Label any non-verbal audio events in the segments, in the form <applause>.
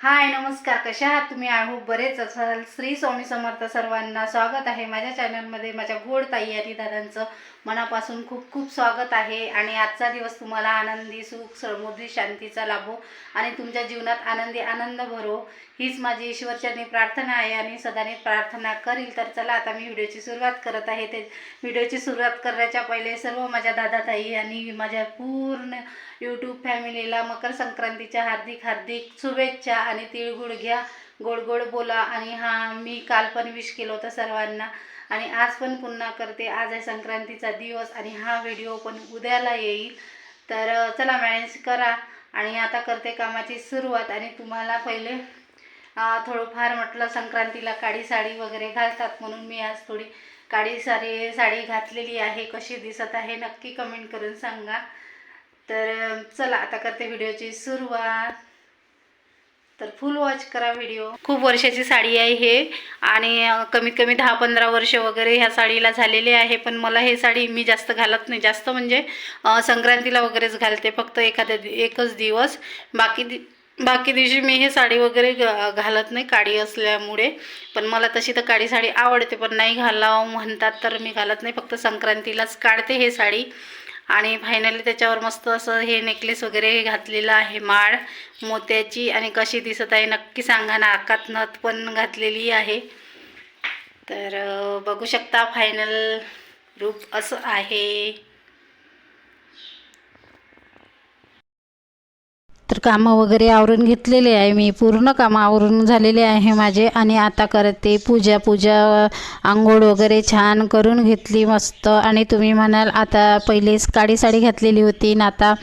हाय नमस्कार. कशा आहात तुम्ही? आय होप बरेच असाल. श्री स्वामी समर्थ सर्वांना स्वागत आहे माझ्या चॅनलमध्ये माझ्या गोड ताई आणि दादांचं मनापासून खूप खूप स्वागत आहे. आणि आजचा दिवस तुम्हाला आनंदी सुख समृद्धी शांतीचा लाभो आणि तुमच्या जीवनात आनंदी आनंद भरो. हीच माझी ईश्वरचरणी प्रार्थना आहे आणि सदाने प्रार्थना करील तर चला आता मी व्हिडिओची सुरुवात करत आहे. ते व्हिडिओची सुरुवात करण्याच्या पहिले सर्व माझ्या दादा ताई आणि माझ्या पूर्ण यूट्यूब फॅमिलीला मकर संक्रांतीच्या हार्दिक हार्दिक शुभेच्छा आणि तिळगुळ घ्या. गोड गोड बोला. आणि हा मी काल पण विश केलं होतं सर्वांना. आणि आज पण पुन्हा करते. आज आहे संक्रांतीचा दिवस आणि हा व्हिडिओ पण उद्याला येईल. तर चला मॅनेज करा आणि आता करते कामाची सुरुवात आणि तुम्हाला पहिले थोडंफार म्हटलं संक्रांतीला काळी साडी वगैरे घालतात म्हणून मी आज थोडी काळी साडी साडी घातलेली आहे. कशी दिसत आहे नक्की कमेंट करून सांगा. तर चला आता करते व्हिडिओची सुरुवात. तर फुल वॉच करा व्हिडिओ खूप वर्षाची साडी आहे हे. आणि कमीत कमी दहा पंधरा वर्ष वगैरे ह्या साडीला झालेले आहे. पण मला हे साडी मी जास्त घालत नाही. जास्त म्हणजे संक्रांतीला वगैरेच घालते. फक्त एखाद्या एकच दिवस. बाकी दि बाकी दिवशी मी हे साडी वगैरे घालत नाही. काळी असल्यामुळे. पण मला तशी तर काळी साडी आवडते. पण नाही घालावं म्हणतात तर मी घालत नाही. फक्त संक्रांतीलाच काढते हे साडी. आणि फायनली त्याच्यावर मस्त असं हे नेकलेस वगैरे घातलेलं आहे माळ मोत्याची आणि कशी दिसत आहे नक्की सांगा नाकात नथ पण घातलेली आहे. तर बघू शकता फायनल रूप असं आहे. कामं वगैरे आवरून घेतलेले आहे. मी पूर्ण कामं आवरून झालेले आहे माझे. आणि आता करते पूजा पूजा आंघोळ वगैरे छान करून घेतली मस्त. आणि तुम्ही म्हणाल आता पहिलेच काळी साडी घातलेली होती. आणि आता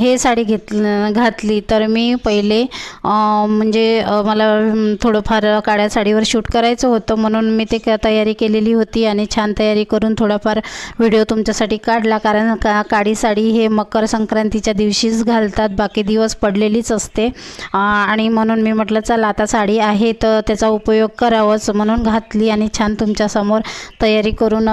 हे साडी घेत घातली. तर मी पहिले म्हणजे मला थोडंफार काळ्या साडीवर शूट करायचं होतं. म्हणून मी ते तयारी केलेली होती. आणि छान तयारी करून थोडाफार व्हिडिओ तुमच्यासाठी काढला. कारण का काळी साडी हे मकर संक्रांतीच्या दिवशीच घालतात. बाकी दिवस पडलेलीच असते. आणि म्हणून मी म्हटलं चला आता साडी आहे तर त्याचा उपयोग करावाच. म्हणून घातली आणि छान तुमच्यासमोर तयारी करून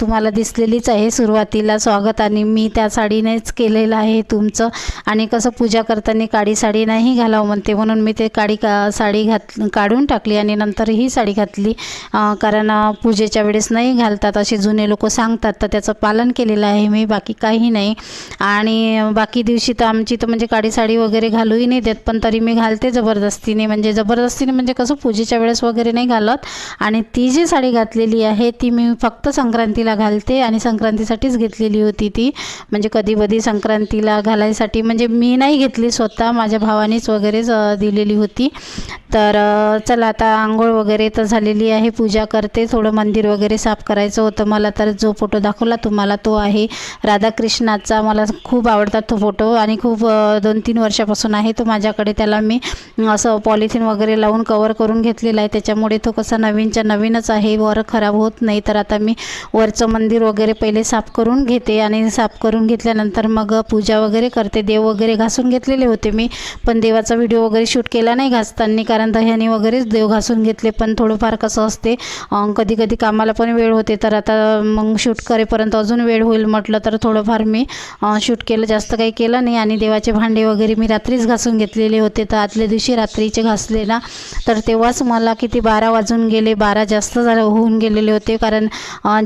तुम्हाला दिसलेलीच आहे सुरुवातीला स्वागत आणि मी त्या साडीनेच केलेलं आहे तुमचं. आणि कसं पूजा करताना काळी साडी नाही घालावं म्हणते म्हणून मी ते काळी का साडी घात काढून टाकली आणि नंतर ही साडी घातली. कारण पूजेच्या वेळेस नाही घालतात असे जुने लोक सांगतात तर त्याचं पालन केलेलं आहे मी बाकी काही नाही. आणि बाकी दिवशी तर आमची तर म्हणजे काळी साडी वगैरे घालूही नाही देत पण तरी मी घालते जबरदस्तीने. म्हणजे जबरदस्तीने म्हणजे कसं पूजेच्या वेळेस वगैरे नाही घालत. आणि ती जी साडी घातलेली आहे ती मी फक्त संक्रांतीला घालते आणि संक्रांतीसाठीच घेतलेली होती ती. म्हणजे कधी कधी संक्रांतीला घालायसाठी म्हणजे मी नाही घेतली स्वतः माझ्या भावानेच वगैरेच दिलेली होती. तर चला आता आंघोळ वगैरे तर झालेली आहे पूजा करते. थोडं मंदिर वगैरे साफ करायचं होतं मला तर जो फोटो दाखवला तुम्हाला तो आहे. राधाकृष्णाचा मला खूप आवडतात तो फोटो. आणि खूप दोन तीन वर्ष वर्षापासून आहे तो माझ्याकडे त्याला मी असं पॉलिथिन वगैरे लावून कवर करून घेतलेला आहे. त्याच्यामुळे तो कसा नवीनच्या नवीनच आहे वर खराब होत नाही. तर आता मी वरचं मंदिर वगैरे पहिले साफ करून घेते आणि साफ करून घेतल्यानंतर मग पूजा वगैरे करते. देव वगैरे घासून घेतलेले होते मी पण देवाचा व्हिडिओ वगैरे शूट केला नाही घासताना कारण दह्याने वगैरेच देव घासून घेतले. पण थोडंफार कसं असते कधी कधी कामाला पण वेळ होते. तर आता मग शूट करेपर्यंत अजून वेळ होईल म्हटलं तर थोडंफार मी शूट केलं. जास्त काही केलं नाही आणि देवाचे भांडे वगैरे मी रात्रीच घासून घेतलेले होते. तर आदल्या दिवशी रात्रीचे घासले ना तर तेव्हाच मला किती बारा वाजून गेले. बारा जास्त झालं होऊन गेलेले होते. कारण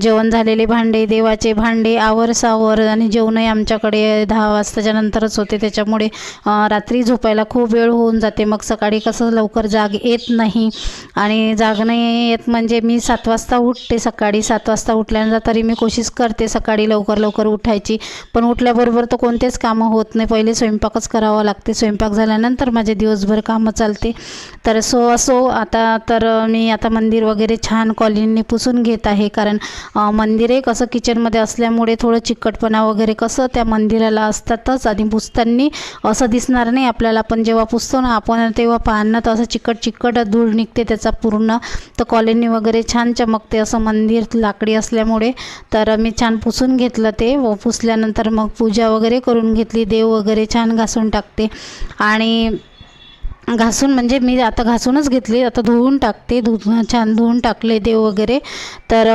जेवण झालेले भांडे देवाचे भांडे आवर सावर आणि जेवणही आमच्याकडे दहा वाजताच्या नंतरच होते. त्याच्यामुळे रात्री झोपायला खूप वेळ होऊन जाते. मग सकाळी कसं लवकर जाग येत नाही आणि जाग नाही येत म्हणजे मी सात वाजता उठते. सकाळी सात वाजता उठल्यानंतर तरी मी कोशिश करते सकाळी लवकर लवकर उठायची. पण उठल्याबरोबर तर कोणतेच कामं होत नाही. पहिले स्वयंपाकच करावा लागते लागते. स्वयंपाक झाल्यानंतर माझे दिवसभर कामं चालते. तर सो असो आता तर मी आता मंदिर वगैरे छान कॉलिनने पुसून घेत आहे. कारण मंदिर एक असं किचनमध्ये असल्यामुळे थोडं चिकटपणा वगैरे कसं त्या मंदिराला असतातच. आणि पुसताना असं दिसणार नाही आपल्याला. पण जेव्हा पुसतो ना आपण तेव्हा पाहणं तर असं चिकट चिकट धूळ निघते त्याचा पूर्ण. तर कॉलनी वगैरे छान चमकते असं मंदिर लाकडी असल्यामुळे. तर मी छान पुसून घेतलं ते. व पुसल्यानंतर मग पूजा वगैरे करून घेतली. देव वगैरे छान घासून टाकते. आणि घासून म्हणजे मी आता घासूनच घेतली. आता धुवून टाकते धु छान धुवून टाकले देव वगैरे. तर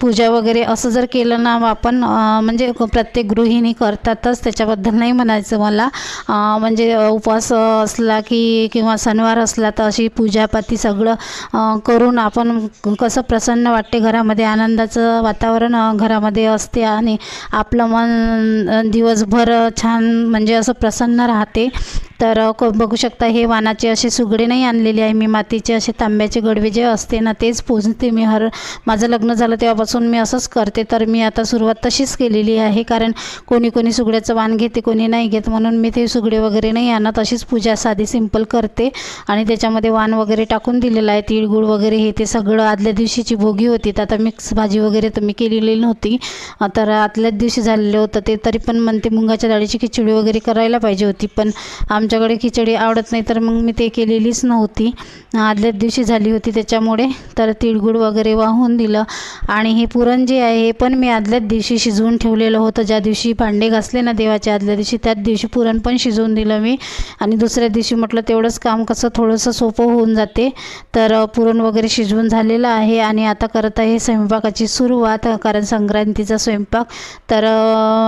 पूजा वगैरे असं जर केलं ना आपण म्हणजे प्रत्येक गृहिणी करतातच त्याच्याबद्दल नाही म्हणायचं मला. म्हणजे उपवास असला की किंवा सणवार असला तर अशी पूजापाती सगळं करून आपण कसं प्रसन्न वाटते घरामध्ये आनंदाचं वातावरण घरामध्ये असते आणि आपलं मन दिवसभर छान म्हणजे असं प्रसन्न राहते. तर क- बघू शकता हे वानाचे असे सुगडे नाही आणलेले आहे. मी मातीचे असे तांब्याचे गडवे जे असते ना तेच पूजते मी हर माझं लग्न झालं तेव्हापासून मी असंच करते. तर मी आता सुरुवात तशीच केलेली आहे. कारण कोणी कोणी सुगड्याचं वाण घेते कोणी नाही घेत. म्हणून मी ते सुगडे वगैरे नाही आणत. अशीच पूजा साधी सिंपल करते. आणि त्याच्यामध्ये वाण वगैरे टाकून दिलेलं आहे. तिळगुळ वगैरे हे ते सगळं आदल्या दिवशीची भोगी होती. तर आता मिक्स भाजी वगैरे तर मी केलेली नव्हती. तर आदल्याच दिवशी झालेलं होतं ते. तरी पण म्हणते मुंगाच्या डाळीची खिचडी वगैरे करायला पाहिजे होती. पण आमच्याकडे खिचडी आवडत नाही तर मग मी ते केलेलीच नव्हती. आदल्याच दिवशी झाली होती त्याच्यामुळे तर तिळगुळ वगैरे वाहून दिलं. आणि हे पुरण जे आहे हे पण मी आदल्याच दिवशी शिजवून ठेवलेलं होतं. ज्या दिवशी भांडे घासले ना देवाच्या आदल्या दिवशी त्याच दिवशी पुरण पण शिजवून दिलं मी. आणि दुसऱ्या दिवशी म्हटलं तेवढंच काम कसं थोडंसं सोपं होऊन जाते. तर पुरण वगैरे शिजवून झालेलं आहे. आणि आता करत आहे स्वयंपाकाची सुरुवात कारण संक्रांतीचा स्वयंपाक. तर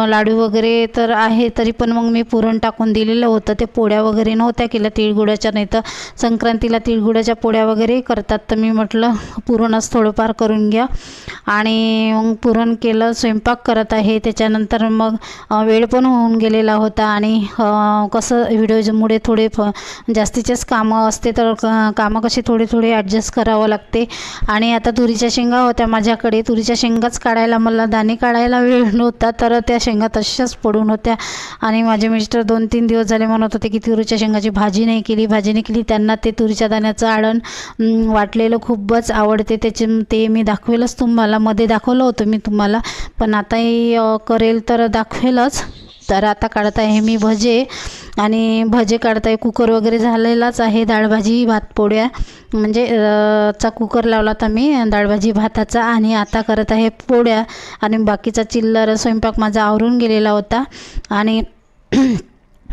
लाडू वगैरे तर आहे तरी पण मग मी पुरण टाकून दिलेलं होतं. ते पोळ्या वगैरे नव्हत्या केल्या तिळगुळाच्या नाही तर संक्रांतीला तिळगुळाच्या पोळ्या वगैरे करतात. तर मी म्हटलं पुरणच थोडंफार करून घ्या. आणि मग पुरण केलं स्वयंपाक करत आहे. त्याच्यानंतर मग वेळ पण होऊन गेलेला होता. आणि कसं व्हिडिओमुळे थोडे फ जास्तीचेच कामं असते तर क- कामं कसे थोडी थोडे ॲडजस्ट करावं लागते. आणि आता तुरीच्या शेंगा होत्या माझ्याकडे. तुरीच्या शेंगाच काढायला मला दाणे काढायला वेळ नव्हता तर त्या शेंगा तशाच पडून होत्या. आणि माझे मिस्टर दोन तीन दिवस झाले म्हणत होते की तुरीच्या शेंगाची भाजी नाही केली. भाजी निघली त्यांना ते तुरीच्या दाण्याचं आळण वाटलेलं खूपच आवडते. त्याचे ते मी दाखवेलच तुम्हाला. मध्ये दाखवलं होतं मी तुम्हाला पण आताही करेल तर दाखवेलच. तर आता काढत आहे मी भजे आणि भजे काढत आहे कुकर वगैरे झालेलाच आहे डाळभाजी भात पोळ्या म्हणजे चा कुकर लावला होता मी डाळभाजी भाताचा. आणि आता करत आहे पोळ्या. आणि बाकीचा चिल्लर स्वयंपाक माझा आवरून गेलेला होता. आणि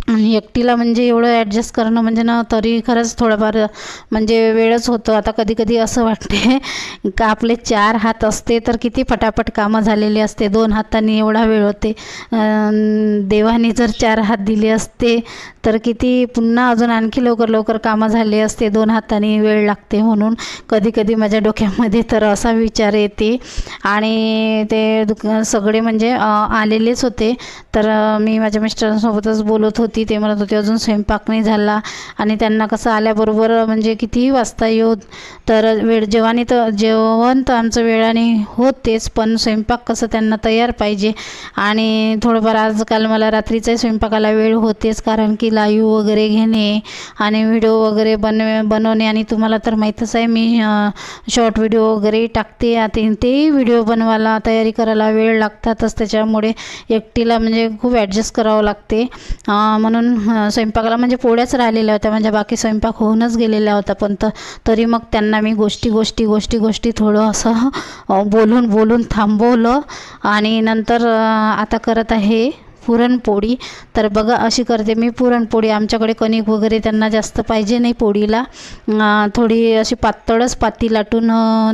आणि एकटीला म्हणजे एवढं ॲडजस्ट करणं म्हणजे ना तरी खरंच थोडंफार म्हणजे वेळच होतो. आता कधी कधी असं वाटते <laughs> का आपले चार हात असते तर किती फटाफट कामं झालेली असते. दोन हातांनी एवढा वेळ होते. देवाने जर चार हात दिले असते तर किती पुन्हा अजून आणखी लवकर लवकर कामं झाले असते. दोन हातांनी वेळ लागते म्हणून. कधी कधी माझ्या डोक्यामध्ये तर असा विचार येते. आणि ते दुक सगळे म्हणजे आलेलेच होते. तर मी माझ्या मिस्टरांसोबतच बोलत होते. होती. ते म्हणत होते अजून स्वयंपाक नाही झाला. आणि त्यांना कसं आल्याबरोबर म्हणजे कितीही वाजता येऊ तर वेळ जेवणी तर जेवण तर आमचं वेळाने होतेच पण स्वयंपाक कसं त्यांना तयार पाहिजे. आणि थोडंफार आजकाल मला रात्रीचाही स्वयंपाकाला वेळ होतेच कारण की लाईव वगैरे घेणे आणि व्हिडिओ वगैरे बनव बनवणे आणि तुम्हाला तर माहीतच आहे मी शॉर्ट व्हिडिओ वगैरे टाकते. आता तेही व्हिडिओ बनवायला तयारी करायला वेळ लागतातच त्याच्यामुळे एकटीला म्हणजे खूप ॲडजस्ट करावं लागते. म्हणून स्वयंपाकाला म्हणजे पोळ्याच राहिलेल्या होत्या. म्हणजे बाकी स्वयंपाक होऊनच गेलेला होता. पण तर तरी मग त्यांना मी गोष्टी गोष्टी गोष्टी गोष्टी थोडं असं बोलून बोलून थांबवलं. आणि नंतर आता करत आहे पुरणपोळी. तर बघा अशी करते मी पुरणपोळी. आमच्याकडे कणिक वगैरे त्यांना जास्त पाहिजे नाही पोळीला. थोडी अशी पातळच पाती लाटून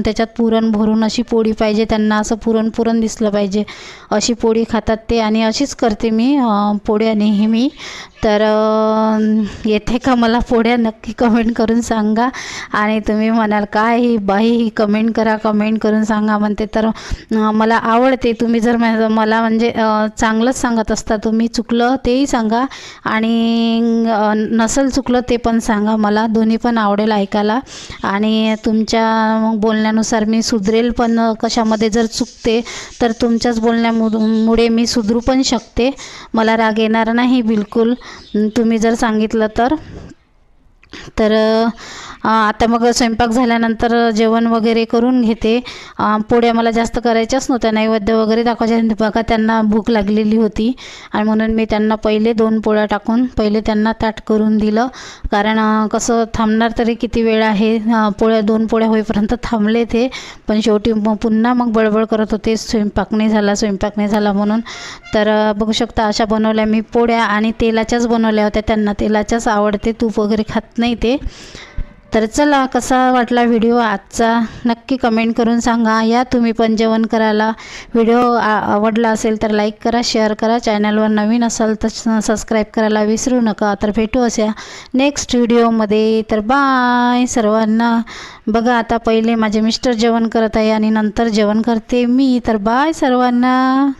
त्याच्यात पुरण भरून अशी पोळी पाहिजे. त्यांना असं पुरण पुरण दिसलं पाहिजे. अशी पोळी खातात ते. आणि अशीच करते मी पोळ्या नेहमी. तर येथे येते का मला पोळ्या नक्की कमेंट करून सांगा. आणि तुम्ही म्हणाल काय ही बाई ही कमेंट करा कमेंट करून सांगा. म्हणते तर मला आवडते. तुम्ही जर मला म्हणजे चांगलंच सांगत असता तुम्ही चुकलं तेही सांगा आणि नसेल चुकलं ते पण सांगा. मला दोन्ही पण आवडेल ऐकायला. आणि तुमच्या मग बोलण्यानुसार मी सुधरेल पण कशामध्ये जर चुकते तर तुमच्याच बोलण्यामुळे मी सुधरू पण शकते. मला राग येणार नाही बिलकुल. तुम्ही जर सांगितलं तर. तर आता मग स्वयंपाक झाल्यानंतर जेवण वगैरे करून घेते. पोळ्या मला जास्त करायच्याच नव्हत्या. नैवेद्य वगैरे दाखवायच्या बघा त्यांना भूक लागलेली होती. आणि म्हणून मी त्यांना पहिले दोन पोळ्या टाकून पहिले त्यांना ताट करून दिलं. कारण कसं थांबणार तरी किती वेळ आहे? पोळ्या दोन पोळ्या होईपर्यंत थांबले ते. पण शेवटी मग पुन्हा मग बळबळ करत होते. स्वयंपाक नाही झाला स्वयंपाक नाही झाला म्हणून. तर बघू शकता अशा बनवल्या मी पोळ्या आणि तेलाच्याच बनवल्या होत्या. त्यांना तेलाच्याच आवडते. तूप वगैरे खात नाही ते. तर चला कसा वाटला व्हिडिओ आजचा? नक्की कमेंट करून सांगा. या तुम्ही पण जेवण करायला. व्हिडिओ आ- आवडला असेल तर लाईक करा शेअर करा. चॅनलवर नवीन असाल तर सबस्क्राईब करायला विसरू नका. तर भेटू अशा नेक्स्ट व्हिडिओमध्ये तर बाय सर्वांना. बघा आता पहिले माझे मिस्टर जेवण करत आहे आणि नंतर जेवण करते मी. तर बाय सर्वांना.